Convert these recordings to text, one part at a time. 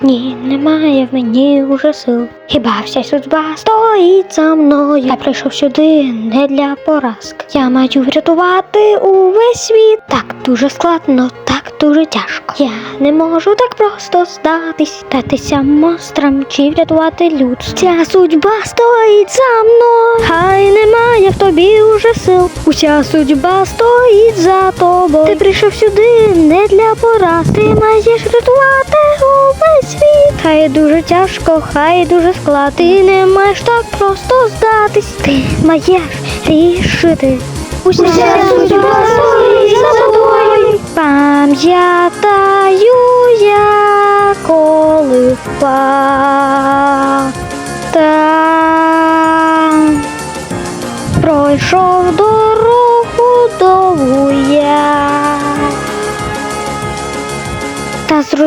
Ні, немає в мені уже сил. Хіба вся судьба стоїть за мною? Я прийшов сюди не для поразки. Я маю врятувати увесь світ. Так дуже складно, так дуже тяжко. Я не можу так просто здатись, датися монстрам чи врятувати людство. Ця судьба стоїть за мною. Хай немає в тобі уже сил. Уся судьба стоїть за тобою. Ти прийшов сюди не для пораз. Ти маєш врятувати. Хай дуже тяжко, хай дуже складно. Ти не маєш так просто здатись. Ти маєш рішити. Уся судьба за тобою. Пам'ятаю я, коли впав. Там пройшов дорогу довгу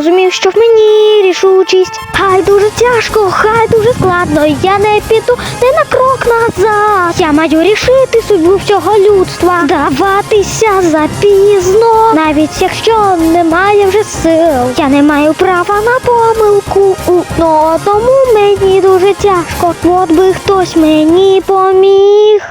зрозумів, що в мені рішучість. Хай дуже тяжко, хай дуже складно. Я не піду не на крок назад. Я маю рішити судьбу всього людства. Здаватися запізно, навіть якщо немає вже сил. Я не маю права на помилку. Ну одному мені дуже тяжко. От би хтось мені поміг.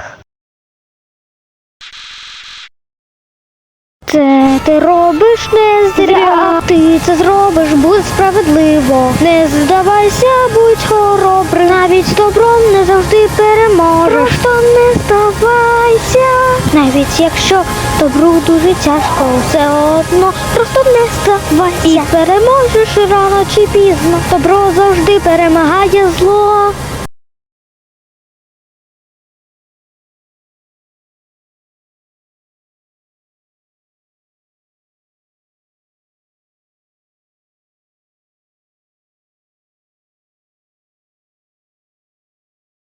Це ти робиш не зря. Ти це зробиш, будь справедливо. Не здавайся, будь хоробрим. Навіть з добром не завжди переможеш. Просто не здавайся. Навіть якщо добру дуже тяжко, все одно просто не здавайся. І переможеш рано чи пізно. Добро завжди перемагає зло.